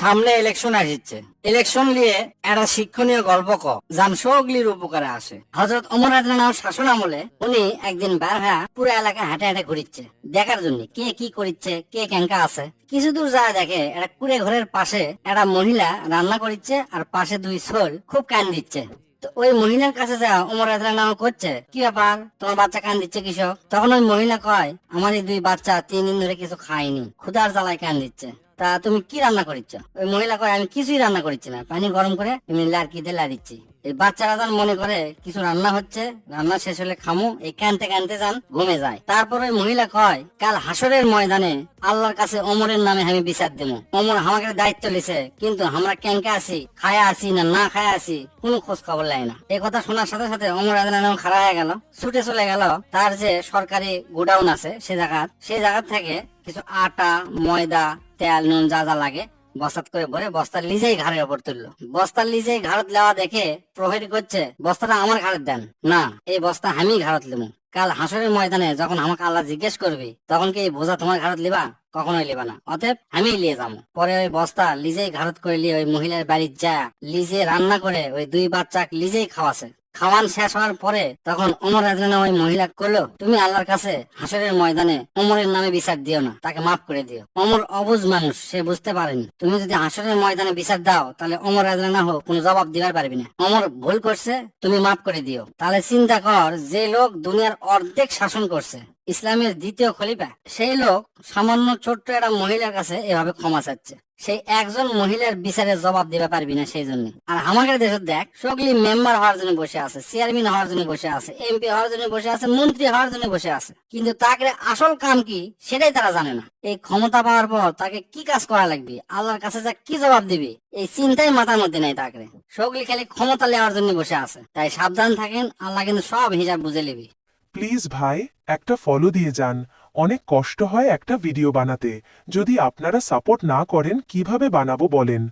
সামনে ইলেকশন আসছে ইলেকশন নিয়ে একটা শিক্ষণীয় গল্প ক, যান সগলির উপকারে আসে। হজরত অমর আদনার শাসন আমলে উনি একদিন বার হয়ে পুরো এলাকা হাঁটে হাঁটে ঘুরিচ্ছে। দেখার জন্য কে কি করিচ্ছে, কে ক্যাঙ্কা আছে। কিছু দূর যায় দেখে একটা কুড়ে ঘরের পাশে একটা মহিলা রান্না করিচ্ছে আর পাশে দুই ছোল খুব কান দিচ্ছে। তো ওই মহিলার কাছে যা উমর নাম করছে, কি ব্যাপার? তোমার বাচ্চা কান দিচ্ছে কৃষক তখন ওই মহিলা কয়, আমার এই দুই বাচ্চা তিন দিন ধরে কিছু খায়নি ক্ষুধার জ্বালায় কান দিচ্ছে। তা তুমি কি রান্না করিচ্ছ? ওই মহিলা কয়, আমি কিছুই রান্না করিচ্ছি না। পানি গরম করে তুমি লাড়কি দিয়ে লাড়িচ্ছি এই বাচ্চারা যান মনে করে কিছু রান্না হচ্ছে, রান্না শেষ হলে খামু, এই কানতে কানতে যান, ঘুমে যায়। তারপর ওই মহিলা কয়, কাল হাসরের ময়দানে আল্লাহর কাছে ওমরের নামে আমি বিচার দেবো। অমর আমাকে দায়িত্ব লিছে কিন্তু আমরা ক্যাঙ্কা আছি, খায়া আছি না না খায়া আছি, কোনো খোঁজ খবর লাই না। এই কথা শোনার সাথে সাথে ওমর আদনান খাড়া হয়ে গেল। ছুটে চলে গেল। তার যে সরকারি গোডাউন আছে, সে জায়গা সেই জায়গা থেকে কিছু আটা, ময়দা, তেল, নুন যা যা লাগে বস্তাত করে ভরে বস্তার লিজেই ঘাড়ের ওপর তুললো। বস্তার লিজেই ঘাড়ত লেওয়া দেখে প্রহরী করছে, বস্তাটা আমার ঘাড়ত দেন। না, এই বস্তা আমি ঘাড়ত লিমু কাল হাসরের ময়দানে যখন আমাকে আল্লাহ জিজ্ঞেস করবি, তখন কি এই বোঝা তোমার ঘাড়ত লিবা? কখনোই লিবা না। অতএব আমি লিয়ে যাব। পরে ওই বস্তা লিজেই ঘাড়ত করে লিয়ে ওই মহিলার বাড়ির যা লিজে রান্না করে ওই দুই বাচ্চা লিজেই খাওয়াছে। খাওয়ান শেষ হওয়ার পরে তখন অমর রাজনা ওই মহিলা করল তুমি আল্লাহর কাছে হাসরের ময়দানে ওমরের নামে বিচার দিও না, তাকে মাফ করে দিও। অমর অবুজ মানুষ, সে বুঝতে পারেনি। তুমি যদি হাসরের ময়দানে বিচার দাও, তাহলে অমর রাজনা না হোক কোনো জবাব দিবার পারবি না। অমর ভুল করছে, তুমি মাফ করে দিও। তাহলে চিন্তা কর, যে লোক দুনিয়ার অর্ধেক শাসন করছে ইসলামের দ্বিতীয় খলিফা, সেই লোক সামান্য ছোট্ট একটা মহিলার কাছে এভাবে ক্ষমা চাচ্ছে। সেই একজন মহিলার বিচারে জবাব দিতে পারবি না সেই জন্য। আর আমাদের দেশে দেখ সকলি মেম্বার হওয়ার জন্য বসে আছে, চেয়ারম্যান হওয়ার জন্য বসে আছে, এমপি হওয়ার জন্য বসে আছে, মন্ত্রী হওয়ার জন্য বসে আছে। কিন্তু তাকে আসল কাম কি, সেটাই তারা জানে না। এই ক্ষমতা পাওয়ার পর তাকে কি কাজ করা লাগবে, আল্লাহর কাছে যা কি জবাব দিবি, এই চিন্তাই মাথার মধ্যে নাই তাকে সকলি খালি ক্ষমতা নেওয়ার জন্য বসে আছে। তাই সাবধান থাকেন, আল্লাহ কিন্তু সব হিসাব বুঝে নিবি। প্লিজ ভাই, একটা ফলো দিয়ে যান। অনেক কষ্ট হয় একটা ভিডিও বানাতে। যদি আপনারা সাপোর্ট না করেন, কীভাবে বানাবো বলেন?